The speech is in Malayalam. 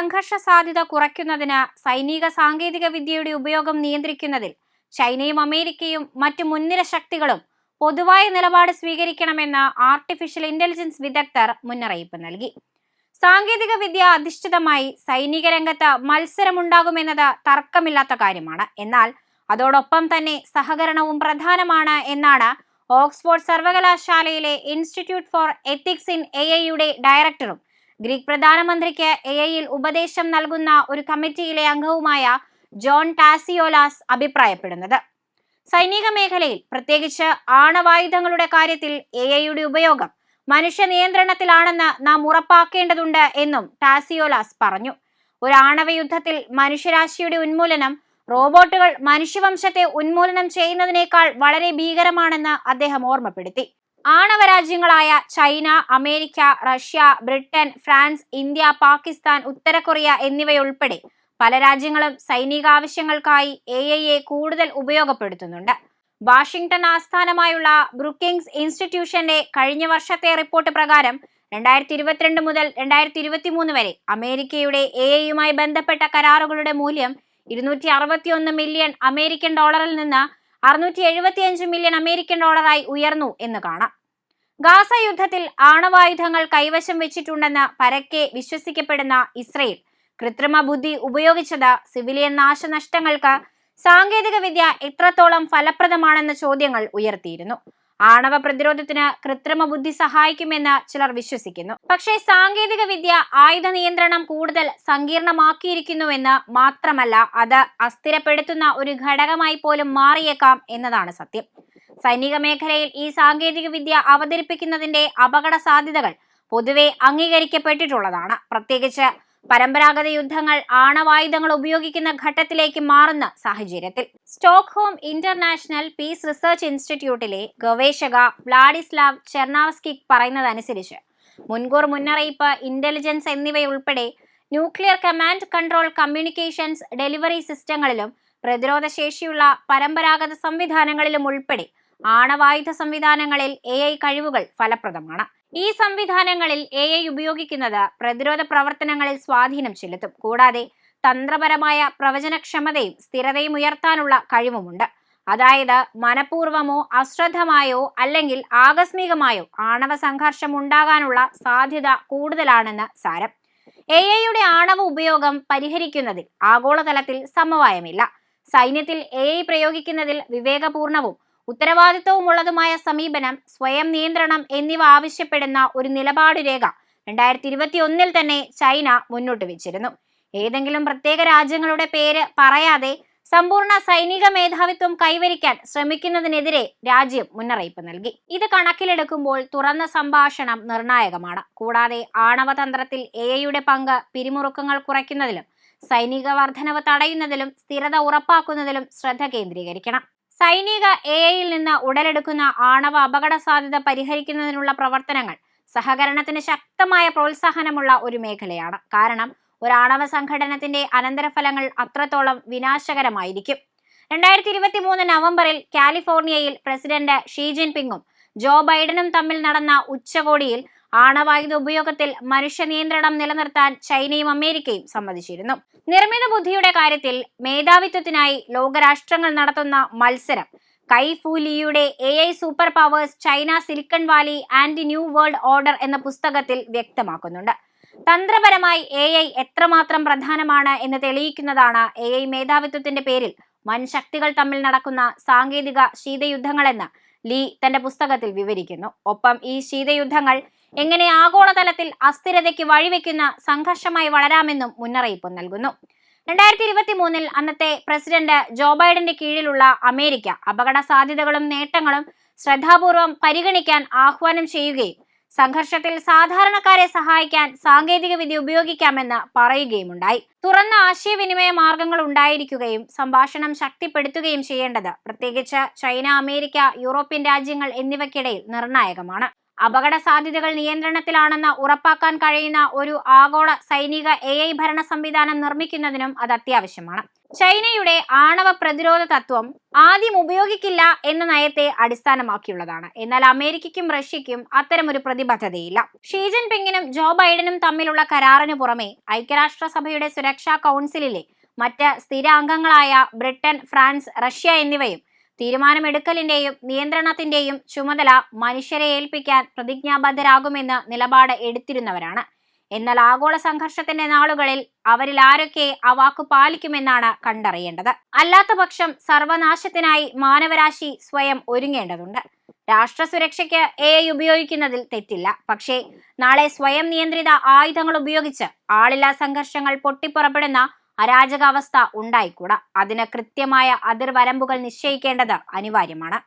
സംഘർഷ സാധ്യത കുറയ്ക്കുന്നതിന് സൈനിക സാങ്കേതിക വിദ്യയുടെ ഉപയോഗം നിയന്ത്രിക്കുന്നതിൽ ചൈനയും അമേരിക്കയും മറ്റ് മുൻനിര ശക്തികളും പൊതുവായ നിലപാട് സ്വീകരിക്കണമെന്ന് ആർട്ടിഫിഷ്യൽ ഇന്റലിജൻസ് വിദഗ്ധർ മുന്നറിയിപ്പ് നൽകി. സാങ്കേതിക വിദ്യ അധിഷ്ഠിതമായി സൈനിക രംഗത്ത് മത്സരമുണ്ടാകുമെന്നത് തർക്കമില്ലാത്ത കാര്യമാണ്. എന്നാൽ അതോടൊപ്പം തന്നെ സഹകരണവും പ്രധാനമാണ് എന്നാണ് ഓക്സ്ഫോർഡ് സർവകലാശാലയിലെ institute for ethics in A ഐയുടെ ഡയറക്ടറും ഗ്രീക്ക് പ്രധാനമന്ത്രിക്ക് എ ഐയിൽ ഉപദേശം നൽകുന്ന ഒരു കമ്മിറ്റിയിലെ അംഗവുമായ ജോൺ ടാസിയോലാസ് അഭിപ്രായപ്പെടുന്നത്. സൈനിക മേഖലയിൽ പ്രത്യേകിച്ച് ആണവായുധങ്ങളുടെ കാര്യത്തിൽ എ ഐയുടെ ഉപയോഗം മനുഷ്യ നിയന്ത്രണത്തിലാണെന്ന് നാം ഉറപ്പാക്കേണ്ടതുണ്ട് എന്നും ടാസിയോലാസ് പറഞ്ഞു. ഒരു ആണവ യുദ്ധത്തിൽ മനുഷ്യരാശിയുടെ ഉന്മൂലനം റോബോട്ടുകൾ മനുഷ്യവംശത്തെ ഉന്മൂലനം ചെയ്യുന്നതിനേക്കാൾ വളരെ ഭീകരമാണെന്ന് അദ്ദേഹം ഓർമ്മപ്പെടുത്തി. ആണവ രാജ്യങ്ങളായ China America Russia Britain France India Pakistan ഉത്തര കൊറിയ എന്നിവയുൾപ്പെടെ പല രാജ്യങ്ങളും സൈനിക ആവശ്യങ്ങൾക്കായി എ ഐയെ കൂടുതൽ ഉപയോഗപ്പെടുത്തുന്നുണ്ട്. വാഷിംഗ്ടൺ ആസ്ഥാനമായുള്ള ബ്രുക്കിംഗ്സ് ഇൻസ്റ്റിറ്റ്യൂഷന്റെ കഴിഞ്ഞ വർഷത്തെ റിപ്പോർട്ട് പ്രകാരം രണ്ടായിരത്തി ഇരുപത്തിരണ്ട് മുതൽ രണ്ടായിരത്തി ഇരുപത്തി മൂന്ന് വരെ അമേരിക്കയുടെ എ ഐയുമായി ബന്ധപ്പെട്ട കരാറുകളുടെ മൂല്യം ഇരുന്നൂറ്റി അറുപത്തിയൊന്ന് മില്യൺ അമേരിക്കൻ ഡോളറിൽ നിന്ന് അറുന്നൂറ്റി എഴുപത്തിയഞ്ച് മില്യൺ അമേരിക്കൻ ഡോളറായി ഉയർന്നു എന്ന് കാണാം. ഗാസ യുദ്ധത്തിൽ ആണവായുധങ്ങൾ കൈവശം വെച്ചിട്ടുണ്ടെന്ന് പരക്കെ വിശ്വസിക്കപ്പെടുന്ന ഇസ്രയേൽ കൃത്രിമ ബുദ്ധി ഉപയോഗിച്ചത് സിവിലിയൻ നാശനഷ്ടങ്ങൾക്ക് സാങ്കേതികവിദ്യ എത്രത്തോളം ഫലപ്രദമാണെന്ന ചോദ്യങ്ങൾ ഉയർത്തിയിരുന്നു. ആണവ പ്രതിരോധത്തിന് കൃത്രിമ ബുദ്ധി സഹായിക്കുമെന്ന് ചിലർ വിശ്വസിക്കുന്നു. പക്ഷേ സാങ്കേതിക വിദ്യ ആയുധ നിയന്ത്രണം കൂടുതൽ സങ്കീർണമാക്കിയിരിക്കുന്നുവെന്ന് മാത്രമല്ല അത് അസ്ഥിരപ്പെടുത്തുന്ന ഒരു ഘടകമായി പോലും മാറിയേക്കാം എന്നതാണ് സത്യം. സൈനിക മേഖലയിൽ ഈ സാങ്കേതിക വിദ്യ അവതരിപ്പിക്കുന്നതിന്റെ അപകട സാധ്യതകൾ പൊതുവെ അംഗീകരിക്കപ്പെട്ടിട്ടുള്ളതാണ്. പ്രത്യേകിച്ച് പരമ്പരാഗത യുദ്ധങ്ങൾ ആണവായുധങ്ങൾ ഉപയോഗിക്കുന്ന ഘട്ടത്തിലേക്ക് മാറുന്ന സാഹചര്യത്തിൽ. സ്റ്റോക്ക്ഹോം ഇന്റർനാഷണൽ പീസ് റിസർച്ച് ഇൻസ്റ്റിറ്റ്യൂട്ടിലെ ഗവേഷക വ്ലാഡിസ്ലാവ് ചെർണാവസ്കി പറയുന്നതനുസരിച്ച് മുൻകൂർ മുന്നറിയിപ്പ് ഇന്റലിജൻസ് എന്നിവയുൾപ്പെടെ nuclear command control communications delivery സിസ്റ്റങ്ങളിലും പ്രതിരോധ ശേഷിയുള്ള പരമ്പരാഗത സംവിധാനങ്ങളിലും ഉൾപ്പെടെ ആണവായുധ സംവിധാനങ്ങളിൽ എ ഐ കഴിവുകൾ ഫലപ്രദമാണ്. ഈ സംവിധാനങ്ങളിൽ എ ഐ ഉപയോഗിക്കുന്നത് പ്രതിരോധ പ്രവർത്തനങ്ങളിൽ സ്വാധീനം ചെലുത്തും. കൂടാതെ തന്ത്രപരമായ പ്രവചനക്ഷമതയും സ്ഥിരതയും ഉയർത്താനുള്ള കഴിവുമുണ്ട്. അതായത് മനഃപൂർവമോ അശ്രദ്ധമായോ അല്ലെങ്കിൽ ആകസ്മികമായോ ആണവ സംഘർഷം ഉണ്ടാകാനുള്ള സാധ്യത കൂടുതലാണെന്ന് സാരം. എ ഐയുടെ ആണവ ഉപയോഗം പരിഹരിക്കുന്നതിൽ ആഗോളതലത്തിൽ സമവായമില്ല. സൈന്യത്തിൽ എ ഐ പ്രയോഗിക്കുന്നതിൽ വിവേകപൂർണവും ഉത്തരവാദിത്വമുള്ളതുമായ സമീപനം സ്വയം നിയന്ത്രണം എന്നിവ ആവശ്യപ്പെടുന്ന ഒരു നിലപാട് രേഖ രണ്ടായിരത്തി ഇരുപത്തി ഒന്നിൽ തന്നെ ചൈന മുന്നോട്ട് വെച്ചിരുന്നു. ഏതെങ്കിലും പ്രത്യേക രാജ്യങ്ങളുടെ പേര് പറയാതെ സമ്പൂർണ സൈനിക മേധാവിത്വം കൈവരിക്കാൻ ശ്രമിക്കുന്നതിനെതിരെ രാജ്യം മുന്നറിയിപ്പ് നൽകി. ഇത് കണക്കിലെടുക്കുമ്പോൾ തുറന്ന സംഭാഷണം നിർണായകമാണ്. കൂടാതെ ആണവതന്ത്രത്തിൽ എ ഐയുടെ പങ്ക് പിരിമുറുക്കങ്ങൾ കുറയ്ക്കുന്നതിലും സൈനിക വർധനവ് തടയുന്നതിലും സ്ഥിരത ഉറപ്പാക്കുന്നതിലും ശ്രദ്ധ കേന്ദ്രീകരിക്കണം. സൈനിക എ ഐയിൽ നിന്ന് ഉടലെടുക്കുന്ന ആണവ അപകട സാധ്യത പരിഹരിക്കുന്നതിനുള്ള പ്രവർത്തനങ്ങൾ സഹകരണത്തിന് ശക്തമായ പ്രോത്സാഹനമുള്ള ഒരു മേഖലയാണ്. കാരണം ഒരു ആണവ സംഘടനത്തിന്റെ അനന്തരഫലങ്ങൾ അത്രത്തോളം വിനാശകരമായിരിക്കും. രണ്ടായിരത്തി ഇരുപത്തി മൂന്ന് നവംബറിൽ കാലിഫോർണിയയിൽ പ്രസിഡന്റ് ഷീ ജിൻപിങ്ങും ജോ ബൈഡനും തമ്മിൽ നടന്ന ഉച്ചകോടിയിൽ ആണവായുധ ഉപയോഗത്തിൽ മനുഷ്യ നിയന്ത്രണം നിലനിർത്താൻ ചൈനയും അമേരിക്കയും സമ്മതിച്ചിരുന്നു. നിർമ്മിത ബുദ്ധിയുടെ കാര്യത്തിൽ മേധാവിത്വത്തിനായി ലോകരാഷ്ട്രങ്ങൾ നടത്തുന്ന മത്സരം. കൈഫൂലിയുടെ A I super powers China Silicon Valley and New World Order എന്ന പുസ്തകത്തിൽ വ്യക്തമാക്കുന്നുണ്ട്. തന്ത്രപരമായി എ ഐ എത്രമാത്രം പ്രധാനമാണ് എന്ന് തെളിയിക്കുന്നതാണ് എ ഐ മേധാവിത്വത്തിന്റെ പേരിൽ വൻ ശക്തികൾ തമ്മിൽ നടക്കുന്ന സാങ്കേതിക ശീതയുദ്ധങ്ങളെന്ന് ലീ തന്റെ പുസ്തകത്തിൽ വിവരിക്കുന്നു. ഒപ്പം ഈ ശീതയുദ്ധങ്ങൾ എങ്ങനെ ആഗോളതലത്തിൽ അസ്ഥിരതയ്ക്ക് വഴിവെക്കുന്ന സംഘർഷമായി വളരാമെന്നും മുന്നറിയിപ്പ് നൽകുന്നു. രണ്ടായിരത്തി ഇരുപത്തി മൂന്നിൽ അന്നത്തെ പ്രസിഡന്റ് ജോ ബൈഡന്റെ കീഴിലുള്ള അമേരിക്ക അപകട സാധ്യതകളും നേട്ടങ്ങളും ശ്രദ്ധാപൂർവം പരിഗണിക്കാൻ ആഹ്വാനം ചെയ്യുകയും സംഘർഷത്തിൽ സാധാരണക്കാരെ സഹായിക്കാൻ സാങ്കേതിക വിദ്യ ഉപയോഗിക്കാമെന്ന് പറയുകയുമുണ്ടായി. തുറന്ന ആശയവിനിമയ മാർഗങ്ങൾ ഉണ്ടായിരിക്കുകയും സംഭാഷണം ശക്തിപ്പെടുത്തുകയും ചെയ്യേണ്ടത് പ്രത്യേകിച്ച് ചൈന അമേരിക്ക യൂറോപ്യൻ രാജ്യങ്ങൾ എന്നിവയ്ക്കിടയിൽ നിർണായകമാണ്. അപകട സാധ്യതകൾ നിയന്ത്രണത്തിലാണെന്ന് ഉറപ്പാക്കാൻ കഴിയുന്ന ഒരു ആഗോള സൈനിക എ ഐ ഭരണ സംവിധാനം നിർമ്മിക്കുന്നതിനും അത് അത്യാവശ്യമാണ്. ചൈനയുടെ ആണവ പ്രതിരോധ തത്വം ആദ്യം ഉപയോഗിക്കില്ല എന്ന നയത്തെ അടിസ്ഥാനമാക്കിയുള്ളതാണ്. എന്നാൽ അമേരിക്കയ്ക്കും റഷ്യയ്ക്കും അത്തരമൊരു പ്രതിബദ്ധതയില്ല. ഷീ ജിൻപിങ്ങിനും ജോ ബൈഡനും തമ്മിലുള്ള കരാറിന് പുറമെ ഐക്യരാഷ്ട്രസഭയുടെ സുരക്ഷാ കൗൺസിലിലെ മറ്റ് സ്ഥിര അംഗങ്ങളായ ബ്രിട്ടൻ ഫ്രാൻസ് റഷ്യ എന്നിവയും തീരുമാനമെടുക്കലിന്റെയും നിയന്ത്രണത്തിന്റെയും ചുമതല മനുഷ്യരെ ഏൽപ്പിക്കാൻ പ്രതിജ്ഞാബദ്ധരാകുമെന്ന് നിലപാട് എടുത്തിരുന്നവരാണ്. എന്നാൽ ആഗോള സംഘർഷത്തിന്റെ നാളുകളിൽ അവരിൽ ആരൊക്കെ ആ വാക്കു പാലിക്കുമെന്നാണ് കണ്ടറിയേണ്ടത്. അല്ലാത്ത പക്ഷം സർവനാശത്തിനായി മാനവരാശി സ്വയം ഒരുങ്ങേണ്ടതുണ്ട്. രാഷ്ട്ര സുരക്ഷയ്ക്ക് എ ഐ ഉപയോഗിക്കുന്നതിൽ തെറ്റില്ല. പക്ഷേ നാളെ സ്വയം നിയന്ത്രിത ആയുധങ്ങൾ ഉപയോഗിച്ച് ആളില്ലാ സംഘർഷങ്ങൾ പൊട്ടിപ്പുറപ്പെടുന്ന അരാജകാവസ്ഥ ഉണ്ടായിക്കൂടാ. അതിന് കൃത്യമായ അതിർവരമ്പുകൾ നിശ്ചയിക്കേണ്ടത് അനിവാര്യമാണ്.